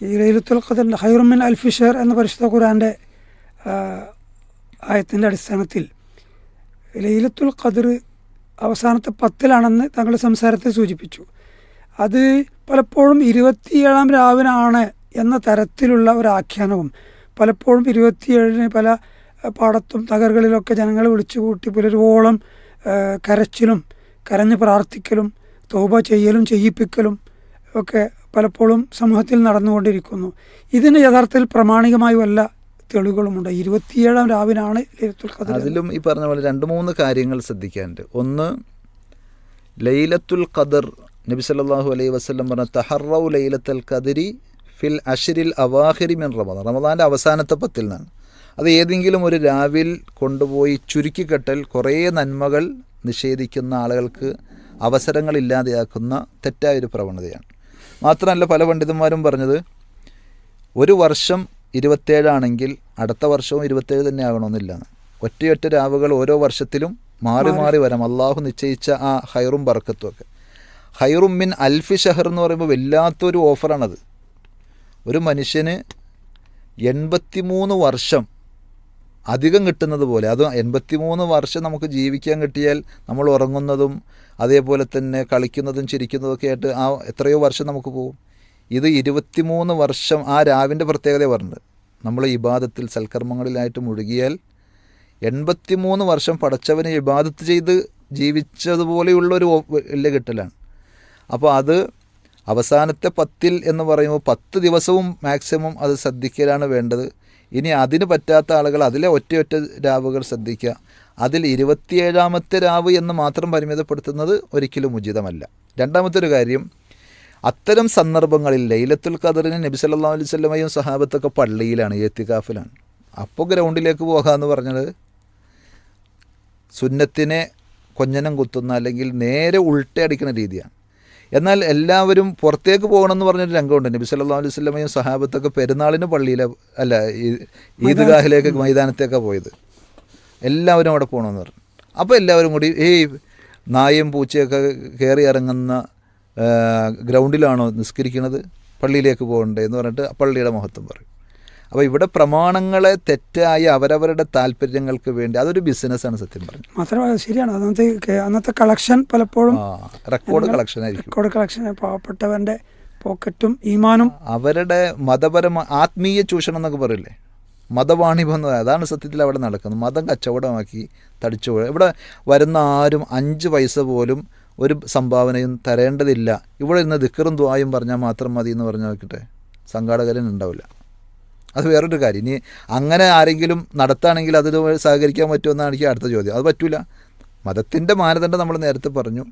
ഈ ലൈലത്തുൽ ഖദറിന്റെ ഹൈറുമിൻ അൽഫിഷർ എന്ന പരിശുദ്ധ ഖുറാന്റെ ആയത്തിന്റെ അടിസ്ഥാനത്തിൽ ലൈലത്തുൽ ഖദർ അവസാനത്തെ പത്തിലാണെന്ന് താങ്കൾ സംസാരത്തെ സൂചിപ്പിച്ചു. അത് പലപ്പോഴും ഇരുപത്തിയേഴാം രാവിനാണ് എന്ന തരത്തിലുള്ള ഒരു ആഖ്യാനവും പലപ്പോഴും ഇരുപത്തിയേഴിന് പല പാടത്തും തകറുകളിലൊക്കെ ജനങ്ങളെ വിളിച്ചു കൂട്ടി പുലരുവോളം കരച്ചിലും കരഞ്ഞ് പ്രാർത്ഥിക്കലും തൗബ ചെയ്യലും ചെയ്യിപ്പിക്കലും ഒക്കെ പലപ്പോഴും സമൂഹത്തിൽ നടന്നുകൊണ്ടിരിക്കുന്നു. ഇതിന് യഥാർത്ഥത്തിൽ പ്രമാണികമായി വല്ല തെളിവുകളുമുണ്ട്. ഇരുപത്തിയേഴാം എന്ന്. അതിലും ഈ പറഞ്ഞ പോലെ രണ്ട് മൂന്ന് കാര്യങ്ങൾ ശ്രദ്ധിക്കാനുണ്ട്. ഒന്ന് ലൈലത്തുൽ ഖദർ നബി സല്ലാഹു അലൈഹി വസ്ലം പറഞ്ഞ തഹറൗ ലൈലത്തുൽ ഖദരി ഫിൽ അഷിരിൽ അവാഹിരി മിൻ റമദാൻ. റമദാന്റെ അവസാനത്തെ പത്തിൽ നിന്നാണ്. അത് ഏതെങ്കിലും ഒരു രാവിൽ കൊണ്ടുപോയി ചുരുക്കിക്കെട്ടൽ കുറേ നന്മകൾ നിഷേധിക്കുന്ന ആളുകൾക്ക് അവസരങ്ങൾ ഇല്ലാതെയാക്കുന്ന തെറ്റായൊരു പ്രവണതയാണ്. മാത്രമല്ല പല പണ്ഡിതന്മാരും പറഞ്ഞത് ഒരു വർഷം ഇരുപത്തേഴാണെങ്കിൽ അടുത്ത വർഷവും ഇരുപത്തേഴ് തന്നെ ആകണമെന്നില്ല ഒറ്റയൊറ്റ രാവുകൾ ഓരോ വർഷത്തിലും മാറി മാറി. വരാം. അള്ളാഹു നിശ്ചയിച്ച ആ ഹൈറും ബർക്കത്തും ഒക്കെ ഹൈറും മിൻ അൽഫി ഷഹർ എന്ന് പറയുമ്പോൾ വല്ലാത്തൊരു ഓഫറാണത്. ഒരു മനുഷ്യന് എൺപത്തിമൂന്ന് വർഷം അധികം കിട്ടുന്നത് പോലെ. അത് എൺപത്തിമൂന്ന് വർഷം നമുക്ക് ജീവിക്കാൻ കിട്ടിയാൽ നമ്മൾ ഉറങ്ങുന്നതും അതേപോലെ തന്നെ കളിക്കുന്നതും ചിരിക്കുന്നതൊക്കെ ആയിട്ട് ആ എത്രയോ വർഷം നമുക്ക് പോകും. ഇത് ഇരുപത്തിമൂന്ന് വർഷം ആ രാവിന്റെ പ്രത്യേകത പറഞ്ഞത്. നമ്മൾ ഇബാദത്തിൽ സൽക്കർമ്മങ്ങളിലായിട്ട് മുഴുകിയാൽ എൺപത്തിമൂന്ന് വർഷം പടച്ചവനെ ഇബാദത്ത് ചെയ്ത് ജീവിച്ചതുപോലെയുള്ളൊരു ഒരു വലിയ കിട്ടലാണ്. അപ്പോൾ അത് അവസാനത്തെ പത്തിൽ എന്ന് പറയുമ്പോൾ പത്ത് ദിവസവും മാക്സിമം അത് ശ്രദ്ധിക്കലാണ് വേണ്ടത്. ഇനി അതിന് പറ്റാത്ത ആളുകൾ അതിലെ ഒറ്റയൊറ്റ രാവുകൾ ശ്രദ്ധിക്കുക. അതിൽ ഇരുപത്തിയേഴാമത്തെ രാവ് എന്ന് മാത്രം പരിമിതപ്പെടുത്തുന്നത് ഒരിക്കലും ഉചിതമല്ല. രണ്ടാമത്തെ ഒരു കാര്യം അത്തരം സന്ദർഭങ്ങളിൽ ലൈലത്തുൽ ഖദറിന് നബി സല്ലാ അലൈഹി വസല്ലമയും സഹാബത്തൊക്കെ പള്ളിയിലാണ് എത്തിക്കാഫിലാണ്. അപ്പോൾ ഗ്രൗണ്ടിലേക്ക് പോകാമെന്ന് പറഞ്ഞത് സുന്നത്തിനെ കൊഞ്ഞനം കുത്തുന്ന അല്ലെങ്കിൽ നേരെ ഉൾട്ടയടിക്കുന്ന രീതിയാണ്. എന്നാൽ എല്ലാവരും പുറത്തേക്ക് പോകണമെന്ന് പറഞ്ഞൊരു രംഗമുണ്ട്. നബി സല്ലാ അലൈഹി സ്വലമയും സഹാബത്തൊക്കെ പെരുന്നാളിന് പള്ളിയിലെ അല്ല ഈ- ഈദ്ഗാഹിലേക്ക് മൈതാനത്തേക്കാണ് പോയത്. എല്ലാവരും അവിടെ പോകണമെന്ന് പറഞ്ഞു. അപ്പോൾ എല്ലാവരും കൂടി ഏയ് നായയും പൂച്ചയൊക്കെ കയറി ഇറങ്ങുന്ന ഗ്രൗണ്ടിലാണോ നിസ്കരിക്കുന്നത് പള്ളിയിലേക്ക് പോകണ്ടേ എന്ന് പറഞ്ഞിട്ട് പള്ളിയുടെ മഹത്വം പറയും. അപ്പോൾ ഇവിടെ പ്രമാണങ്ങളെ തെറ്റായി അവരവരുടെ താല്പര്യങ്ങൾക്ക് വേണ്ടി അതൊരു ബിസിനസ്സാണ് സത്യം പറഞ്ഞു മാത്രമല്ല ശരിയാണ്. അന്നത്തെ അന്നത്തെ കളക്ഷൻ പലപ്പോഴും റെക്കോർഡ് കളക്ഷൻ ആയിരിക്കും. റെക്കോർഡ് കളക്ഷൻ പാവപ്പെട്ടവന്റെ പോക്കറ്റും ഈമാനും അവരുടെ മതപരമായ ആത്മീയ ചൂഷണം എന്നൊക്കെ പറയില്ലേ? മതവാണിഭം അതാണ് സത്യത്തിൽ അവിടെ നടക്കുന്നത്. മതം കച്ചവടമാക്കി തടിച്ചു ഇവിടെ വരുന്ന ആരും അഞ്ച് പൈസ പോലും ഒരു സംഭാവനയും തരേണ്ടതില്ല. ഇവിടെ ഇരുന്ന് ദിക്കറും ദ്വായും പറഞ്ഞാൽ മാത്രം മതി എന്ന് പറഞ്ഞു നോക്കട്ടെ. സംഘാടകരൻ ഉണ്ടാവില്ല. അത് വേറൊരു കാര്യം. ഇനി അങ്ങനെ ആരെങ്കിലും നടത്താണെങ്കിൽ അതിൽ സഹകരിക്കാൻ പറ്റുമെന്നാണ് എനിക്ക് അടുത്ത ചോദ്യം. അത് പറ്റില്ല മതത്തിന്റെ മാനദണ്ഡം നമ്മൾ നേരത്തെ പറഞ്ഞു.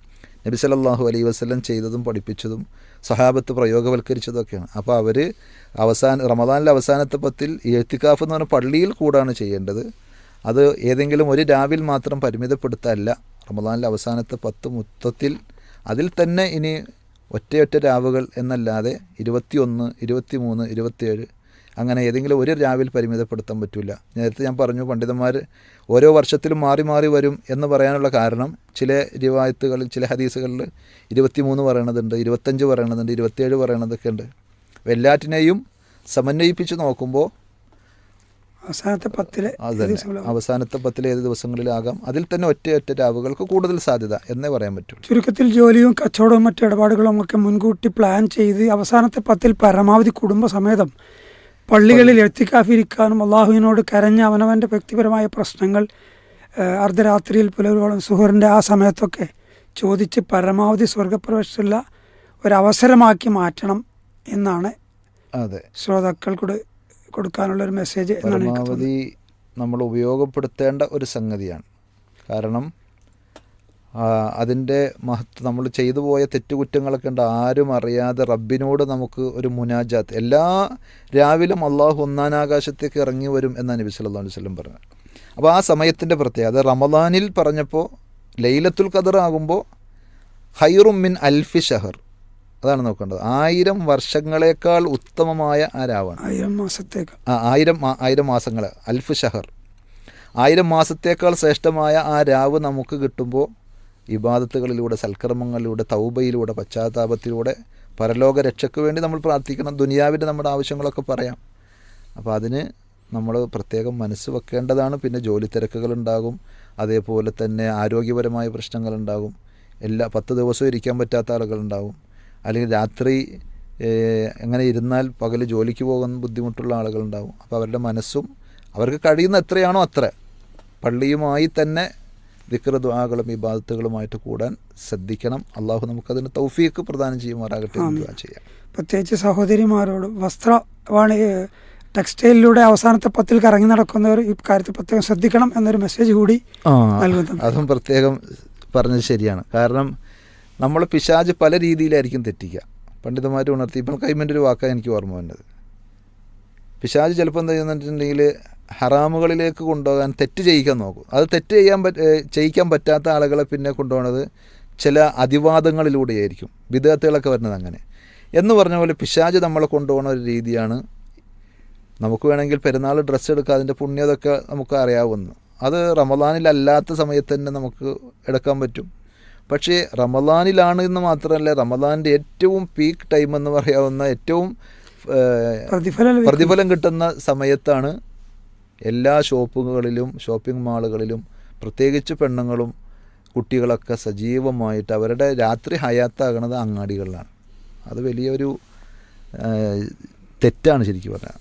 നബി സല്ലല്ലാഹു അലൈ വസ്ലം ചെയ്തതും പഠിപ്പിച്ചതും സഹാബത്ത് പ്രയോഗവൽക്കരിച്ചതൊക്കെയാണ്. അപ്പോൾ അവർ അവസാന റമദാനിലെ അവസാനത്തെ പത്തിൽ എഴുത്തിക്കാഫ് എന്ന് പറഞ്ഞാൽ പള്ളിയിൽ കൂടാണ് ചെയ്യേണ്ടത്. അത് ഏതെങ്കിലും ഒരു രാവിൽ മാത്രം പരിമിതപ്പെടുത്തല്ല. റമദാനിലെ അവസാനത്തെ പത്ത് മൊത്തത്തിൽ അതിൽ തന്നെ ഇനി ഒറ്റയൊറ്റ രാവുകൾ എന്നല്ലാതെ ഇരുപത്തിയൊന്ന് ഇരുപത്തിമൂന്ന് ഇരുപത്തിയേഴ് അങ്ങനെ ഏതെങ്കിലും ഒരു രാവിൽ പരിമിതപ്പെടുത്താൻ പറ്റില്ല നേരത്തെ ഞാൻ പറഞ്ഞു പണ്ഡിതന്മാർ ഓരോ വർഷത്തിലും മാറി മാറി വരും എന്ന് പറയാനുള്ള കാരണം ചില രിവായത്തുകളിൽ ചില ഹദീസുകളിൽ ഇരുപത്തിമൂന്ന് പറയണതുണ്ട് ഇരുപത്തഞ്ച് പറയണതുണ്ട് ഇരുപത്തിയേഴ് പറയണതൊക്കെ ഉണ്ട്. അപ്പോൾ എല്ലാറ്റിനെയും സമന്വയിപ്പിച്ച് നോക്കുമ്പോൾ അവസാനത്തെ പത്തിലെ അവസാനത്തെ പത്തിലെ ഏത് ദിവസങ്ങളിലാകാം അതിൽ തന്നെ ഒറ്റ ഒറ്റ രാവുകൾക്ക് കൂടുതൽ സാധ്യത എന്നേ പറയാൻ പറ്റൂ. ചുരുക്കത്തിൽ ജോലിയും കച്ചവടവും മറ്റു ഇടപാടുകളും ഒക്കെ മുൻകൂട്ടി പ്ലാൻ ചെയ്ത് അവസാനത്തെ പത്തിൽ പരമാവധി കുടുംബസമേതം പള്ളികളിൽ എത്തിക്കാഫിരിക്കാനും അള്ളാഹുവിനോട് കരഞ്ഞ അവനവന്റെ വ്യക്തിപരമായ പ്രശ്നങ്ങൾ അർദ്ധരാത്രിയിൽ പുലരോളം സുഹറിന്റെ ആ സമയത്തൊക്കെ ചോദിച്ച് പരമാവധി സ്വർഗപ്രവേശമുള്ള ഒരവസരമാക്കി മാറ്റണം എന്നാണ് അതെ. ശ്രോതാക്കൾക്കൂടെ കൊടുക്കാനുള്ള ഒരു മെസ്സേജ് എന്നാണ് പരമാവധി നമ്മൾ ഉപയോഗപ്പെടുത്തേണ്ട ഒരു സംഗതിയാണ്. കാരണം അതിന്റെ മഹത്വം നമ്മൾ ചെയ്തു പോയ തെറ്റുകുറ്റങ്ങളൊക്കെ ഉണ്ട്. ആരും അറിയാതെ റബ്ബിനോട് നമുക്ക് ഒരു മുനാജാത്ത്. എല്ലാ രാവിലും അള്ളാഹു ഒന്നാനാകാശത്തേക്ക് ഇറങ്ങി വരും എന്നാണ് നബി സല്ലല്ലാഹു അലൈഹി വസല്ലം പറഞ്ഞത്. അപ്പോൾ ആ സമയത്തിന്റെ പ്രത്യേകത റമദാനിൽ പറഞ്ഞപ്പോൾ ലൈലത്തുൽ ഖദർ ആകുമ്പോൾ ഹൈറും മിൻ അൽഫി ഷഹർ. അതാണ് നോക്കേണ്ടത്. ആയിരം വർഷങ്ങളേക്കാൾ ഉത്തമമായ ആ രാവാണ്. ആയിരം മാസത്തേക്ക്. ആ, ആയിരം ആയിരം മാസങ്ങൾ അൽഫ് ഷഹർ. ആയിരം മാസത്തേക്കാൾ ശ്രേഷ്ഠമായ ആ രാവ് നമുക്ക് കിട്ടുമ്പോൾ ഇബാദത്തുകളിലൂടെ സൽക്കർമ്മങ്ങളിലൂടെ തൗബയിലൂടെ പശ്ചാത്താപത്തിലൂടെ പരലോക രക്ഷയ്ക്ക് വേണ്ടി നമ്മൾ പ്രാർത്ഥിക്കണം. ദുനിയാവിന്റെ നമ്മുടെ ആവശ്യങ്ങളൊക്കെ പറയാം. അപ്പോൾ അതിന് നമ്മൾ പ്രത്യേകം മനസ്സ് വെക്കേണ്ടതാണ്. പിന്നെ ജോലി തിരക്കുകളുണ്ടാകും. അതേപോലെ തന്നെ ആരോഗ്യപരമായ പ്രശ്നങ്ങളുണ്ടാകും. എല്ലാ പത്ത് ദിവസവും ഇരിക്കാൻ പറ്റാത്ത ആളുകളുണ്ടാകും. അല്ലെങ്കിൽ രാത്രി എങ്ങനെ ഇരുന്നാൽ പകൽ ജോലിക്ക് പോകുന്ന ബുദ്ധിമുട്ടുള്ള ആളുകളുണ്ടാകും. അപ്പോൾ അവരുടെ മനസ്സും അവർക്ക് കഴിയുന്ന എത്രയാണോ അത്ര പള്ളിയുമായി തന്നെ വിക്ര ഈ ഇബാദത്തുകളുമായിട്ട് കൂടാൻ ശ്രദ്ധിക്കണം. അള്ളാഹു നമുക്കതിന് തൗഫീക്ക് പ്രദാനം ചെയ്യുമാറാകട്ടെ ചെയ്യാം. പ്രത്യേകിച്ച് സഹോദരിമാരോട് വസ്ത്ര വാണി ടെക്സ്റ്റൈലിലൂടെ അവസാനത്തെ പത്തിൽ കറങ്ങി നടക്കുന്നവർ ഈ കാര്യത്തിൽ പ്രത്യേകം ശ്രദ്ധിക്കണം എന്നൊരു മെസ്സേജ് കൂടി അതും പ്രത്യേകം പറഞ്ഞത് ശരിയാണ്. കാരണം നമ്മൾ പിശാജ് പല രീതിയിലായിരിക്കും തെറ്റിക്കുക. പണ്ഡിതന്മാർ ഉണർത്തി. ഇപ്പം കൈമന്റെ ഒരു വാക്കാണ് എനിക്ക് ഓർമ്മ വന്നത്. പിശാജ് ചിലപ്പോൾ എന്താ ചെയ്യുന്നുണ്ടെങ്കിൽ ഹറാമുകളിലേക്ക് കൊണ്ടുപോകാൻ തെറ്റ് ചെയ്യിക്കാൻ നോക്കും. അത് തെറ്റ് ചെയ്യാൻ പറ്റ ചെയ്യിക്കാൻ പറ്റാത്ത ആളുകളെ പിന്നെ കൊണ്ടുപോകുന്നത് ചില അതിവാദങ്ങളിലൂടെയായിരിക്കും. വിദേഹത്തുകളൊക്കെ വരുന്നത് അങ്ങനെ. എന്ന് പറഞ്ഞ പോലെ പിശാജ് നമ്മളെ കൊണ്ടുപോകുന്ന ഒരു രീതിയാണ്. നമുക്ക് വേണമെങ്കിൽ പെരുന്നാൾ ഡ്രസ്സ് എടുക്കുക അതിന്റെ പുണ്യതൊക്കെ നമുക്ക് അറിയാവുന്നു. അത് റമദാനിലല്ലാത്ത സമയത്ത് തന്നെ നമുക്ക് എടുക്കാൻ പറ്റും. പക്ഷേ റമദാനിലാണ് എന്ന് മാത്രമല്ല റമദാനിന്റെ ഏറ്റവും പീക്ക് ടൈം എന്ന് പറയാവുന്ന ഏറ്റവും പ്രതിഫലം പ്രതിഫലം കിട്ടുന്ന സമയത്താണ് എല്ലാ ഷോപ്പുകളിലും ഷോപ്പിംഗ് മാളുകളിലും പ്രത്യേകിച്ച് പെണ്ണുങ്ങളും കുട്ടികളൊക്കെ സജീവമായിട്ട് അവരുടെ രാത്രി ഹയാത്താകണത് അങ്ങാടികളിലാണ്. അത് വലിയൊരു തെറ്റാണ് ശരിക്കും പറഞ്ഞാൽ.